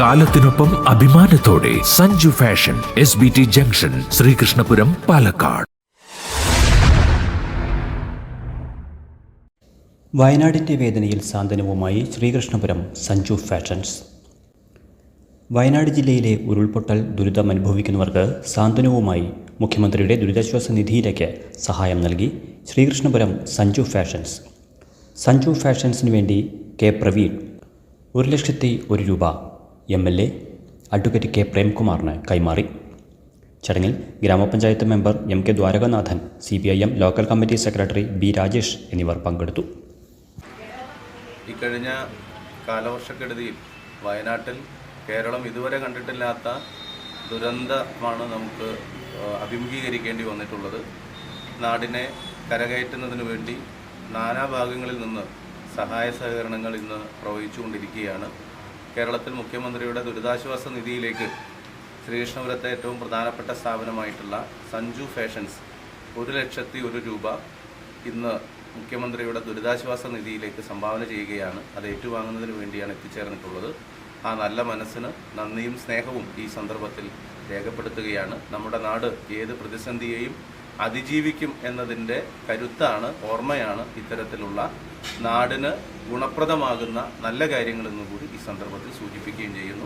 കാലത്തിനൊപ്പം അഭിമാനത്തോടെ Sanju fashion S B T junction Sreekrishnapuram Palakkad. വയനാടിന്റെ വേദനയിൽ സാന്ത്വനവുമായി ശ്രീകൃഷ്ണപുരം സഞ്ജു ഫാഷൻസ്. വയനാട് ജില്ലയിലെ ഉരുൾപൊട്ടൽ ദുരിതം അനുഭവിക്കുന്നവർക്ക് സാന്ത്വനവുമായി മുഖ്യമന്ത്രിയുടെ ദുരിതാശ്വാസ നിധിയിലേക്ക് സഹായം നൽകി ശ്രീകൃഷ്ണപുരം സഞ്ജു ഫാഷൻസ്. സഞ്ജു ഫാഷൻസിന് വേണ്ടി കെ പ്രവീൺ ഒരു ലക്ഷത്തി ഒരു രൂപ M L A advocate K. പ്രേംകുമാറിന് കൈമാറി. ചടങ്ങിൽ ഗ്രാമപഞ്ചായത്ത് member M K Dwarakanathan C P I M local committee secretary B Rajesh എന്നിവർ പങ്കെടുത്തു. ഇക്കഴിഞ്ഞ കാലവർഷക്കെടുതിയിൽ വയനാട്ടിൽ കേരളം ഇതുവരെ കണ്ടിട്ടില്ലാത്ത ദുരന്തമാണ് നമുക്ക് അഭിമുഖീകരിക്കേണ്ടി വന്നിട്ടുള്ളത്. നാടിനെ കരകയറ്റുന്നതിന് വേണ്ടി നാനാഭാഗങ്ങളിൽ നിന്ന് സഹായ സഹകരണങ്ങൾ ഇന്ന് പ്രവഹിച്ചുകൊണ്ടിരിക്കുകയാണ്. കേരളത്തിൽ മുഖ്യമന്ത്രിയുടെ ദുരിതാശ്വാസ നിധിയിലേക്ക് ശ്രീകൃഷ്ണപുരത്തെ ഏറ്റവും പ്രധാനപ്പെട്ട സ്ഥാപനമായിട്ടുള്ള സഞ്ജു ഫാഷൻസ് ഒരു ലക്ഷത്തി ഒരു രൂപ ഇന്ന് മുഖ്യമന്ത്രിയുടെ ദുരിതാശ്വാസ നിധിയിലേക്ക് സംഭാവന ചെയ്യുകയാണ്. അത് ഏറ്റുവാങ്ങുന്നതിന് വേണ്ടിയാണ് എത്തിച്ചേർന്നിട്ടുള്ളത്. ആ നല്ല മനസ്സിന് നന്ദിയും സ്നേഹവും ഈ സന്ദർഭത്തിൽ രേഖപ്പെടുത്തുകയാണ്. നമ്മുടെ നാട് ഏത് പ്രതിസന്ധിയെയും അതിജീവിക്കും എന്നതിന്റെ കരുത്താണ് ഓർമ്മയാണ് ഇത്തരത്തിലുള്ള നാടിന് ഗുണപ്രദമാകുന്ന നല്ല കാര്യങ്ങളെന്നും കൂടി ഈ സന്ദർഭത്തിൽ സൂചിപ്പിക്കുകയും ചെയ്യുന്നു.